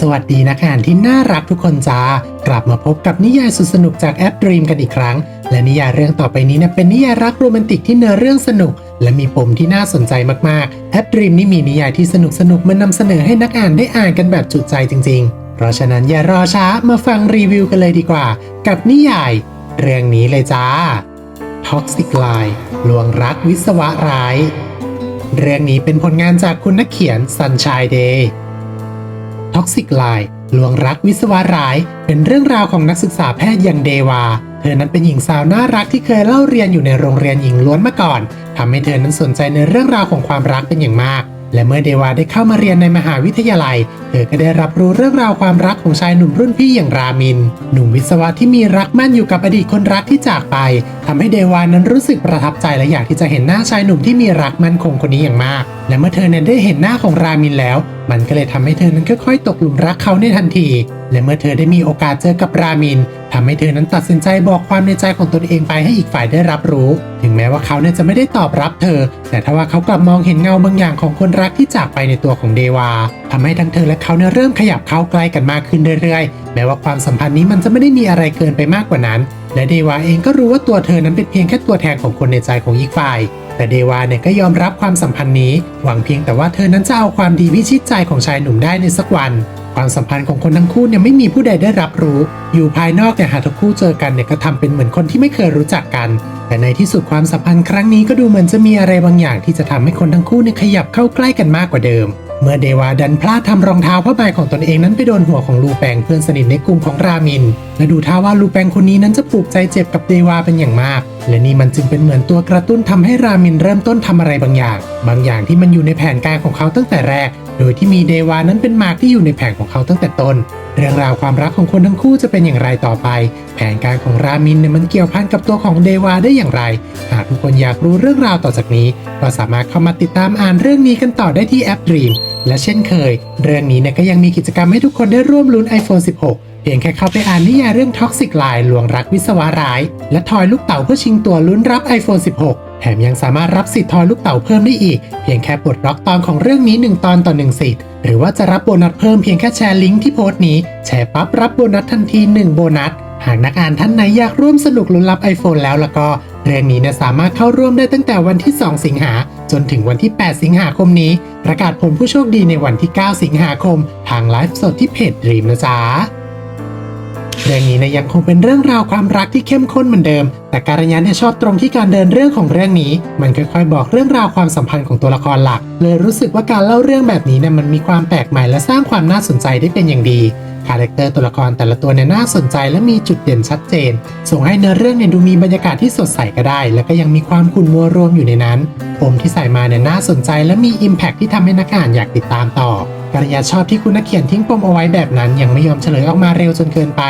สวัสดีนักอ่านที่น่ารักทุกคนจ้ากลับมาพบกับนิยายสุดสนุกจากแอป Dream กันอีกครั้ง และนิยายเรื่องต่อไปนี้นี่ยเป็นนิยายรักโรแมนติกที่เนื้อเรื่องสนุก และมีปมที่น่าสนใจมากๆแอป Dream นี่มีนิยายที่สนุกสนุกมานำเสนอให้นักอ่านได้อ่านกันแบบจุใจจริง ๆ เพราะฉะนั้นอย่ารอช้ามาฟังรีวิวกันเลยดีกว่า กับนิยาย เรื่องนี้เลยจ้า Toxic Lie ลวงรักวิศวะร้าย เรื่องนี้เป็นผลงานจากคุณนักเขียน Sunshine Day ท็อกซิกไลน์ลวงรักวิศวะร้าย เป็นเรื่องราวของนักศึกษาแพทย์อย่างเดวา เธอนั้นเป็นหญิงสาวน่ารักที่เคยเล่าเรียนอยู่ในโรงเรียนหญิงล้วนมาก่อนทำให้เธอนั้นสนใจในเรื่องราวของความรักเป็นอย่างมาก และเมื่อเดวาได้เข้ามาเรียนในมหาวิทยาลัย เธอก็ได้รับรู้เรื่องราวความรักของชายหนุ่มรุ่นพี่อย่างรามิน หนุ่มวิศวะที่มีรักมั่นอยู่กับอดีตคนรักที่จากไปทำให้เดวานั้นรู้สึกประทับใจและอยากที่จะเห็นหน้าชายหนุ่มที่มีรักมั่นคงคนนี้อย่างมาก และเมื่อเธอเนี่ยได้เห็นหน้าของรามินแล้ว มันก็เลยทำให้เธอนั้นค่อยๆตกหลุมรักเขาในทันที และเมื่อเธอได้มีโอกาสเจอกับรามิน ทำให้เธอนั้นตัดสินใจบอกความในใจของตนเองไปให้อีกฝ่ายได้รับรู้ ถึงแม้ว่าเขาเนี่ยจะไม่ได้ตอบรับเธอ แต่ถ้าว่าเขากลับมองเห็นเงาบางอย่างของคนรักที่จากไปในตัวของเดวาทำให้ทั้งเธอและเขาเนี่ยเริ่มขยับเข้าใกล้กันมากขึ้นเรื่อยๆ แม้ว่าความสัมพันธ์นี้มันจะไม่ได้มีอะไรเกินไปมากกว่านั้น และเดวาเองก็รู้ว่าตัวเธอนั้นเป็นเพียงแค่ตัวแทนของคนในใจของอีกฝ่ายแต่เดวาเนี่ยก็ยอมรับความสัมพันธ์นี้ หวังเพียงแต่ว่าเธอนั้นจะเอาความดีพิชิตใจของชายหนุ่มได้ในสักวัน ความสัมพันธ์ของคนทั้งคู่เนี่ยไม่มีผู้ใดได้รับรู้ อยู่ภายนอกแต่หากทั้งคู่เจอกันเนี่ยก็ทำเป็นเหมือนคนที่ไม่เคยรู้จักกัน แต่ในที่สุดความสัมพันธ์ครั้งนี้ก็ดูเหมือนจะมีอะไรบางอย่างที่จะทำให้คนทั้งคู่เนี่ยขยับเข้าใกล้กันมากกว่าเดิม เมื่อเดวาดันพลาดทำรองเท้าผ้าใบของตนเองนั้นไปโดนหัวของลูแปงเพื่อนสนิทในกลุ่มของรามิน และดูท่าว่าลูแปงคนนี้นั้นจะผูกใจเจ็บกับเดวาเป็นอย่างมาก และนี่มันจึงเป็นเหมือนตัวกระตุ้นทำให้รามินเริ่มต้นทำอะไรบางอย่าง บางอย่างที่มันอยู่ในแผนการของเขาตั้งแต่แรก โดยที่มีเดวานั้นเป็นหมากที่อยู่ในแผนของเขาตั้งแต่ต้น เรื่องราวความรักของคนทั้งคู่จะเป็นอย่างไรต่อไป แผนการของรามินเนี่ยมันเกี่ยวพันกับตัวของเดวาได้อย่างไร หากทุกคนอยากรู้เรื่องราวต่อจากนี้ ก็สามารถเข้ามาติดตามอ่านเรื่องนี้กันต่อได้ที่แอป Dream และเช่นเคย เรื่องนี้เนี่ยก็ยังมีกิจกรรมให้ทุกคนได้ร่วมลุ้น iPhone 16เพียงแค่เข้าไปอ่านนิยายเรื่อง Toxic Lie ลวงรักวิศวะร้าย และทอยลูกเต๋าเพื่อชิงตัวลุ้นรับ iPhone 16 แถมยังสามารถรับสิทธิ์ทอยลูกเต๋าเพิ่มได้อีก เพียงแค่ปลดล็อกตอนของเรื่องนี้ 1 ตอนต่อ 1 สิทธิ์ หรือว่าจะรับโบนัสเพิ่มเพียงแค่แชร์ลิงก์ที่โพสต์นี้ แชร์ปั๊บรับโบนัสทันที 1 โบนัส หากนักอ่านท่านไหนอยากร่วมสนุกลุ้นรับ iPhone แล้วแล้วก็ เรื่องนี้เนี่ยสามารถเข้าร่วมได้ตั้งแต่วันที่ 2 สิงหา จนถึงวันที่ 8 สิงหาคมนี้ ประกาศผลผู้โชคดีในวันที่ 9 สิงหาคม ทางไลฟ์สดที่เพจดรีมนะจ๊ะ เรื่องนี้เนะยังคงเป็นเรื่องราวความรักที่เข้มข้นเหมือนเดิม แต่การยันเนี่ยชอบตรงที่การเดินเรื่องของเรื่องนี้ มันค่อยๆบอกเรื่องราวความสัมพันธ์ของตัวละครหลัก เลยรู้สึกว่าการเล่าเรื่องแบบนี้เนี่ยมันมีความแปลกใหม่และสร้างความน่าสนใจได้เป็นอย่างดีคาแรคเตอร์ตัวละครแต่ละตัวเนี่ยน่าสนใจและมีจุดเด่นชัดเจน ส่งให้เนื้อเรื่องเนี่ยดูมีบรรยากาศที่สดใสก็ได้ แล้วก็ยังมีความขุ่นมัวรวมอยู่ในนั้นปมที่ใส่มาเนี่ยน่าสนใจและมี Impact ที่ทำให้นักอ่านอยากติดตามต่อ กัลยาชอบที่คุณนักเขียนทิ้งปมเอาไว้แบบนั้น ยังไม่ยอมเฉลยออกมาเร็วจนเกินไป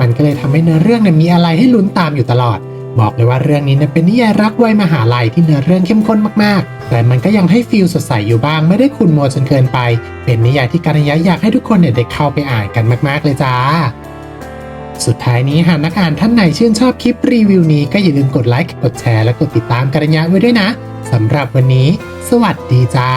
มันก็เลยทำให้เนื้อเรื่องเนี่ยมีอะไรให้ลุ้นตามอยู่ตลอด บอกเลยว่าเรื่องนี้เนี่ยเป็นนิยายรักวัยมหาลัยที่เนื้อเรื่องเข้มข้นมากๆ แต่มันก็ยังให้ฟีลสดใสอยู่บ้างไม่ได้ขุ่นมัวจนเกินไป เป็นนิยายที่กัลยาอยากให้ทุกคนเนี่ยได้เข้าไปอ่านกันมากๆเลยจ้าสุดท้ายนี้หากนักอ่านท่านไหนชื่นชอบคลิปรีวิวนี้ก็อย่าลืมกดไลค์ กดแชร์ และกดติดตามกัลยาไว้ด้วยนะสำหรับวันนี้ สวัสดีจ้า